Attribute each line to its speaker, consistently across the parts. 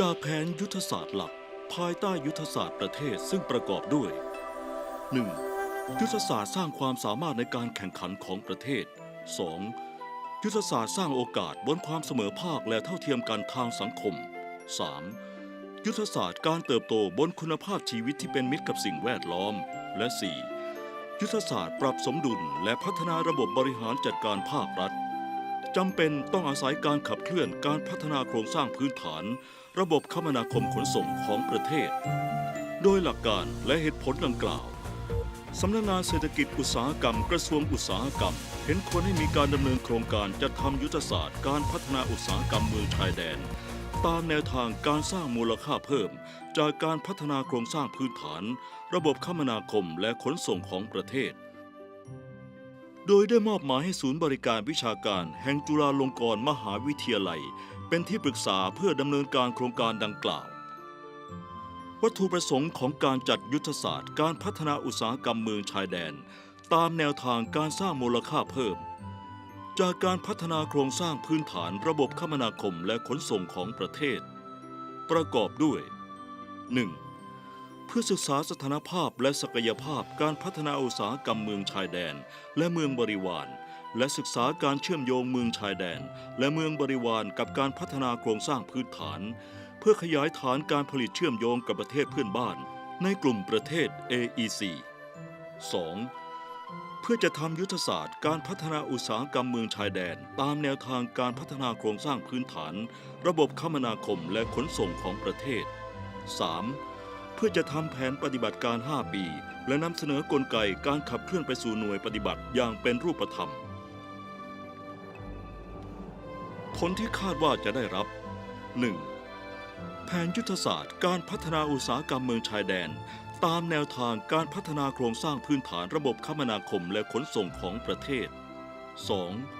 Speaker 1: จากแผนยุทธศาสตร์หลักภายใต้ยุทธศาสตร์ประเทศซึ่งประกอบด้วย 1. ยุทธศาสตร์สร้างความสามารถในการแข่งขันของประเทศ 2. ยุทธศาสตร์สร้างโอกาสบนความเสมอภาคและเท่าเทียมกันทางสังคม 3. ยุทธศาสตร์การเติบโตบนคุณภาพชีวิตที่เป็นมิตรกับสิ่งแวดล้อม และ 4. ยุทธศาสตร์ปรับสมดุลและพัฒนาระบบบริหารจัดการภาครัฐ จำเป็นต้องอาศัยการขับเคลื่อนการพัฒนาโครงสร้างพื้นฐาน ระบบคมนาคมขนส่งของประเทศ โดยหลักการและเหตุผลดังกล่าวสำนักงานเศรษฐกิจอุตสาหกรรมกระทรวงอุตสาหกรรม เห็นควรให้มีการดำเนินโครงการจัดทำยุทธศาสตร์การพัฒนาอุตสาหกรรมเมืองชายแดน ตามแนวทางการสร้างมูลค่าเพิ่ม จากการพัฒนาโครงสร้างพื้นฐาน ระบบคมนาคมและขนส่งของประเทศ โดยได้มอบหมายให้ศูนย์บริการวิชาการแห่งจุฬาลงกรณ์มหาวิทยาลัย เป็นที่ปรึกษาเพื่อดำเนินการโครงการดังกล่าว วัตถุประสงค์ของการจัดยุทธศาสตร์ การพัฒนาอุตสาหกรรมเมืองชายแดน ตามแนวทางการสร้างมูลค่าเพิ่ม จากการพัฒนาโครงสร้างพื้นฐานระบบคมนาคมและขนส่งของประเทศ ประกอบด้วย 1. เพื่อศึกษาสถานภาพและศักยภาพการพัฒนาอุตสาหกรรมเมืองชายแดน และเมืองบริวาร และศึกษาการเชื่อมโยงเมืองชายแดน และเมืองบริวารกับการพัฒนาโครงสร้างพื้นฐาน เพื่อขยายฐานการผลิตเชื่อมโยงกับประเทศเพื่อนบ้าน ในกลุ่มประเทศ AEC 2. เพื่อจะทำยุทธศาสตร์การพัฒนาอุตสาหกรรมเมืองชายแดน ตามแนวทางการพัฒนาโครงสร้างพื้นฐาน ระบบคมนาคมและขนส่งของประเทศ 3. เพื่อจะทำแผนปฏิบัติการ 5 ปี และนำเสนอกลไกการขับเคลื่อนไปสู่หน่วยปฏิบัติอย่างเป็นรูปธรรม ผลที่คาดว่าจะได้รับ 1. แผนยุทธศาสตร์การพัฒนาอุตสาหกรรมเมืองชายแดน ตามแนวทางการพัฒนาโครงสร้างพื้นฐานระบบคมนาคมและขนส่งของประเทศ 2.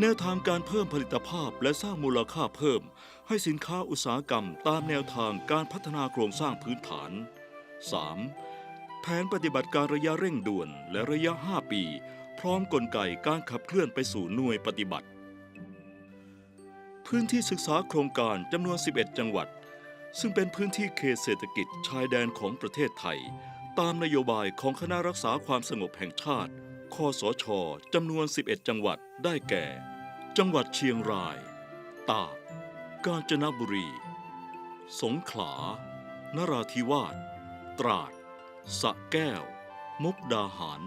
Speaker 1: แนวทางการเพิ่มผลิตภาพและสร้างมูลค่าเพิ่ม ให้สินค้าอุตสาหกรรมตามแนวทางการพัฒนาโครงสร้างพื้นฐาน 3. แผนปฏิบัติการระยะเร่งด่วนและระยะ 5 ปี พร้อมกลไกการขับเคลื่อนไปสู่หน่วยปฏิบัติ พื้นที่ศึกษาโครงการจำนวน 11 จังหวัด ซึ่งเป็นพื้นที่เขตเศรษฐกิจชายแดนของประเทศไทย ตามนโยบายของคณะรักษาความสงบแห่งชาติ คสชจำนวน 11 จังหวัดได้แก่ จังหวัดเชียงราย ตาก กาญจนบุรี สงขลา นราธิวาส ตราด สระแก้ว มุกดาหาร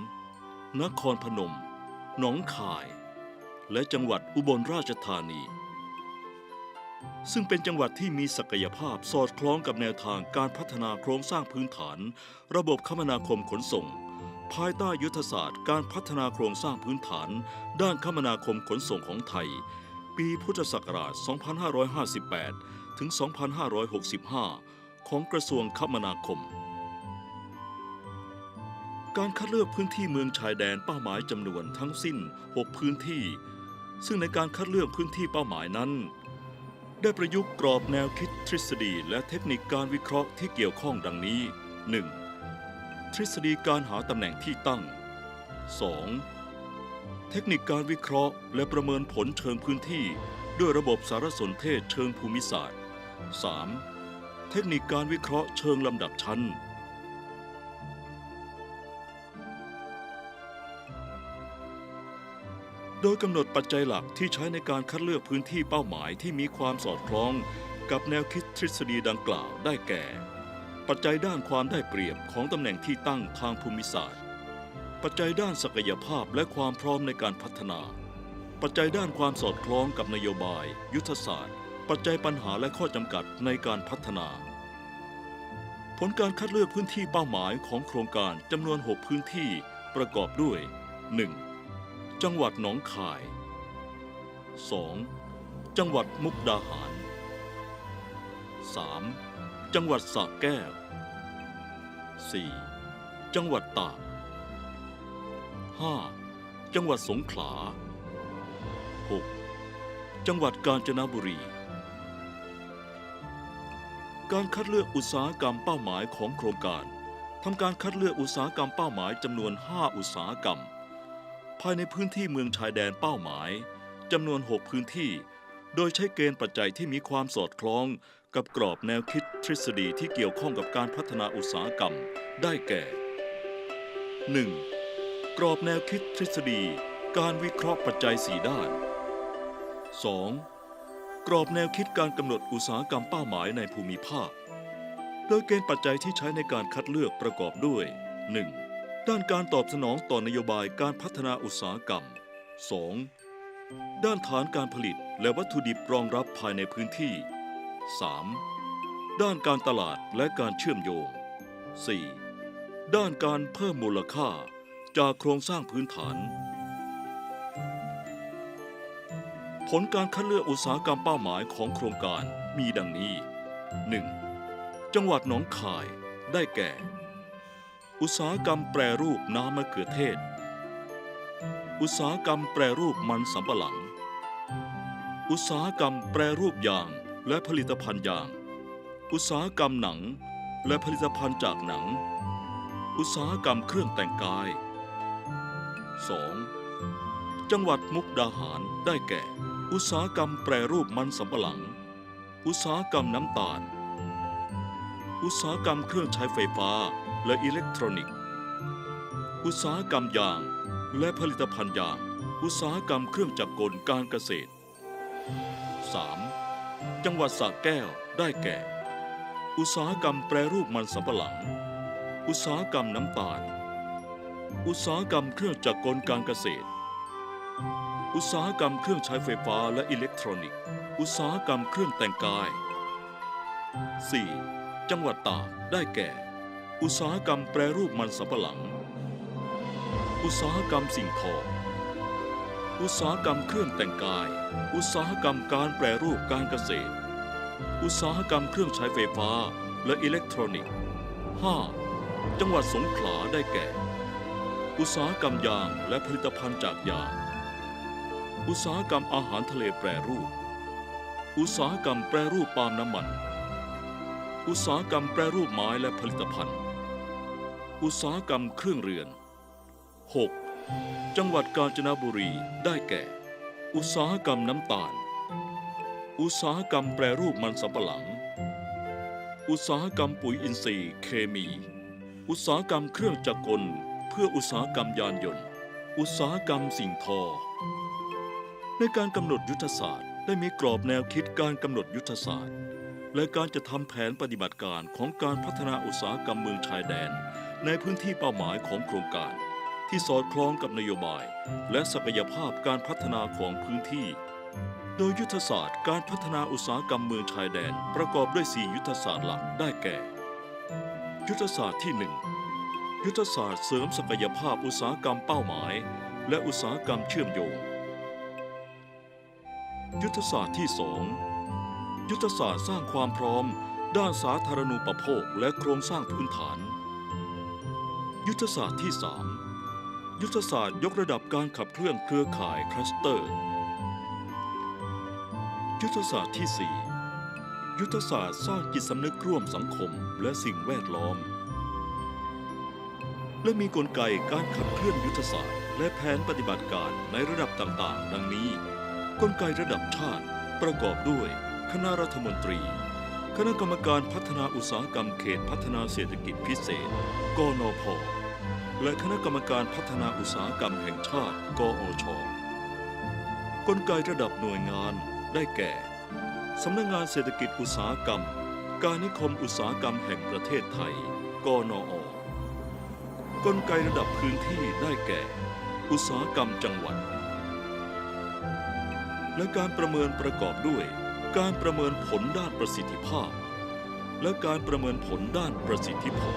Speaker 1: นครพนม หนองคาย และจังหวัดอุบลราชธานี ซึ่งเป็นจังหวัดที่มีศักยภาพสอดคล้องกับแนวทางการพัฒนาโครงสร้างพื้นฐาน ระบบคมนาคมขนส่ง ภายใต้ยุทธศาสตร์การพัฒนาโครงสร้างพื้นฐาน ด้านคมนาคมขนส่งของไทย ปีพุทธศักราช 2558 ถึง 2565 ของกระทรวงคมนาคม การคัดเลือกพื้นที่เมืองชายแดนเป้าหมายจำนวนทั้งสิ้น 6 พื้นที่ ซึ่งในการคัดเลือกพื้นที่เป้าหมายนั้นได้ประยุกต์กรอบแนวคิดทฤษฎีและเทคนิคการวิเคราะห์ที่เกี่ยวข้องดังนี้ 1. ทฤษฎีการหาตำแหน่งที่ตั้ง 2. เทคนิคการวิเคราะห์ และประเมินผลเชิงพื้นที่ ด้วยระบบสารสนเทศเชิงภูมิศาสตร์ 3. เทคนิคการวิเคราะห์เชิงลำดับชั้น โดยกำหนดปัจจัยหลักที่ใช้ในการคัดเลือกพื้นที่เป้าหมายที่มีความสอดคล้องกับแนวคิดทฤษฎีดังกล่าวได้แก่ ปัจจัยด้านความได้เปรียบของตำแหน่งที่ตั้งทางภูมิศาสตร์ ปัจจัยด้านศักยภาพและความพร้อมในการพัฒนา ปัจจัยด้านความสอดคล้องกับนโยบาย ยุทธศาสตร์ ปัจจัยปัญหาและข้อจำกัดในการพัฒนา ผลการคัดเลือกพื้นที่เป้าหมายของโครงการจำนวน 6 พื้นที่ประกอบด้วย 1. จังหวัดหนองคาย 2. จังหวัดมุกดาหาร 3. จังหวัดสระแก้ว 4. จังหวัดตาก 5. จังหวัดสงขลา 6. จังหวัดกาญจนบุรี การคัดเลือกอุตสาหกรรมเป้าหมายของโครงการทำการคัดเลือกอุตสาหกรรมเป้าหมายจำนวน 5 อุตสาหกรรม ภายในพื้นที่เมืองชายแดนเป้าหมายจำนวน 6 พื้นที่ โดยใช้เกณฑ์ปัจจัยที่มีความสอดคล้องกับกรอบแนวคิด ทฤษฎีที่เกี่ยวข้องกับการพัฒนาอุตสาหกรรม ได้แก่ 1. กรอบแนวคิดทฤษฎี การวิเคราะห์ปัจจัย 4 ด้าน 2. กรอบแนวคิดการกำหนดอุตสาหกรรมเป้าหมายในภูมิภาค โดยเกณฑ์ปัจจัยที่ใช้ในการคัดเลือกประกอบด้วย 1. ด้านการตอบสนองต่อนโยบายการพัฒนาอุตสาหกรรม 2. ด้านฐานการผลิตและวัตถุดิบรองรับภายในพื้นที่ 3. ด้านการตลาดและการเชื่อมโยง 4. ด้านการเพิ่มมูลค่าจากโครงสร้างพื้นฐาน ผลการคัดเลือกอุตสาหกรรมเป้าหมายของโครงการมีดังนี้ 1. จังหวัดหนองคายได้แก่ อุตสาหกรรมแปรรูปน้ำมะเขือเทศ อุตสาหกรรมแปรรูปมันสำปะหลัง อุตสาหกรรมแปรรูปยางและผลิตภัณฑ์ยาง อุตสาหกรรมหนังและผลิตภัณฑ์จากหนัง อุตสาหกรรมเครื่องแต่งกาย 2. จังหวัดมุกดาหารได้แก่ อุตสาหกรรมแปรรูปมันสำปะหลัง อุตสาหกรรมน้ำตาล อุตสาหกรรมเครื่องใช้ไฟฟ้าและอิเล็กทรอนิกส์ อุตสาหกรรมยาง และผลิตภัณฑ์ยาง อุตสาหกรรมเครื่องจักรกลการเกษตร 3. จังหวัดสระแก้วได้แก่ อุตสาหกรรมแปรรูปมันสำปะหลัง อุตสาหกรรมน้ำตาล อุตสาหกรรมเครื่องจักรกลการเกษตร อุตสาหกรรมเครื่องใช้ไฟฟ้าและอิเล็กทรอนิกส์ อุตสาหกรรมเครื่องแต่งกาย 4. จังหวัดตากได้แก่ อุตสาหกรรมแปรรูปมันสำปะหลัง อุตสาหกรรมสิ่งทออุตสาหกรรมเครื่องแต่งกาย อุตสาหกรรมการแปรรูปการเกษตร อุตสาหกรรมเครื่องใช้ไฟฟ้าและอิเล็กทรอนิกส์ 5. จังหวัดสงขลาได้แก่ อุตสาหกรรมยางและผลิตภัณฑ์จากยาง อุตสาหกรรมอาหารทะเลแปรรูป อุตสาหกรรมแปรรูปปาล์มน้ำมัน อุตสาหกรรมแปรรูปไม้และผลิตภัณฑ์ อุตสาหกรรมเครื่องเรือน 6. จังหวัดกาญจนบุรีได้แก่ อุตสาหกรรมน้ำตาล อุตสาหกรรมแปรรูปมันสำปะหลัง อุตสาหกรรมปุ๋ยอินทรีย์เคมี อุตสาหกรรมเครื่องจักรกล เพื่ออุตสาหกรรมยานยนต์ อุตสาหกรรมสิ่งทอ ในการกำหนดยุทธศาสตร์ ได้มีกรอบแนวคิดการกำหนดยุทธศาสตร์ และการจะทำแผนปฏิบัติการของการพัฒนาอุตสาหกรรมเมืองชายแดน ในพื้นที่เป้าหมายของโครงการ ที่สอดคล้องกับนโยบาย และศักยภาพการพัฒนาของพื้นที่ โดยยุทธศาสตร์การพัฒนาอุตสาหกรรมเมืองชายแดนประกอบด้วย 4 ยุทธศาสตร์หลักได้แก่ ยุทธศาสตร์ที่ 1 ยุทธศาสตร์เสริมศักยภาพอุตสาหกรรมเป้าหมาย และอุตสาหกรรมเชื่อมโยง ยุทธศาสตร์ที่ 2 ยุทธศาสตร์สร้างความพร้อม ด้านสาธารณูปโภคและโครงสร้างพื้นฐาน ยุทธศาสตร์ที่ 3 ยุทธศาสตร์ยกระดับการขับเคลื่อนเครือข่ายคลัสเตอร์ ยุทธศาสตร์ที่ 4 ยุทธศาสตร์สร้างจิตสำนึกร่วมสังคมและสิ่งแวดล้อม และมีกลไกการขับเคลื่อนยุทธศาสตร์ และแผนปฏิบัติการในระดับต่างๆ ดังนี้ กลไกระดับชาติ ประกอบด้วย คณะรัฐมนตรี คณะกรรมการพัฒนาอุตสาหกรรมเขตพัฒนาเศรษฐกิจพิเศษ กนพ และคณะกรรมการพัฒนาอุตสาหกรรมแห่งชาติ กอชกลไกระดับหน่วยงาน ได้แก่ สำนักงงานเศรษฐกิจอุตสาหกรรม การนิคมอุตสาหกรรมแห่งประเทศไทย กนอ กลไกระดับพื้นที่ได้แก่ อุตสาหกรรมจังหวัด และการประเมินประกอบด้วย การประเมินผลด้านประสิทธิภาพ และการประเมินผลด้านประสิทธิผล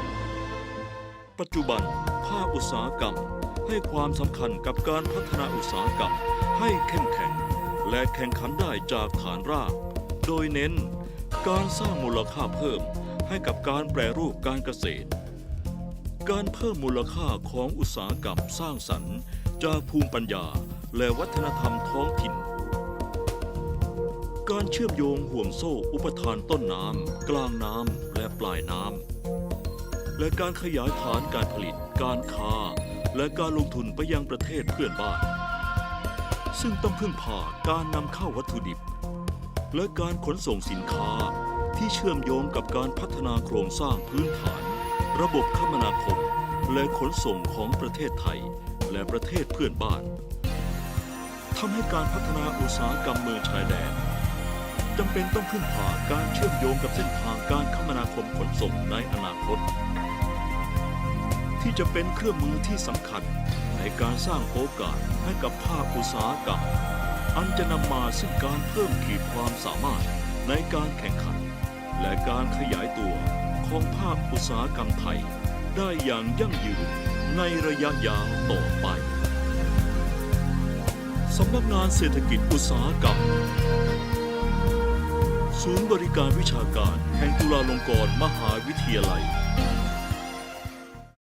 Speaker 1: ปัจจุบันภาคอุตสาหกรรมให้ความสำคัญกับการพัฒนาอุตสาหกรรมให้เข้มแข็ง และแข่งขันได้จากฐานราก โดยเน้นการสร้างมูลค่าเพิ่มให้กับการแปรรูปการเกษตร การเพิ่มมูลค่าของอุตสาหกรรมสร้างสรรค์ จากภูมิปัญญาและวัฒนธรรมท้องถิ่น การเชื่อมโยงห่วงโซ่อุปทานต้นน้ำกลางน้ำและปลายน้ำและการขยายฐานการผลิต การค้า และการลงทุนไปยังประเทศเพื่อนบ้าน ซึ่งต้องพึ่งพาการนำเข้าวัตถุดิบ และการขนส่งสินค้าที่เชื่อมโยงกับการพัฒนาโครงสร้างพื้นฐาน ระบบคมนาคม และขนส่งของประเทศไทย และประเทศเพื่อนบ้านทำให้การพัฒนาอุตสาหกรรมเมืองชายแดนจำเป็นต้องพึ่งพาการเชื่อมโยงกับเส้นทางการคมนาคมขนส่งในอนาคต ที่จะเป็นเครื่องมือที่สำคัญ ในการสร้างโอกาสให้กับภาคอุตสาหกรรม อันจะนำมาซึ่งการเพิ่มขีดความสามารถในการแข่งขัน และการขยายตัวของภาคอุตสาหกรรมไทย ได้อย่างยั่งยืนในระยะยาวต่อไป สำนักงานเศรษฐกิจอุตสาหกรรม ศูนย์บริการวิชาการแห่งจุฬาลงกรณ์มหาวิทยาลัย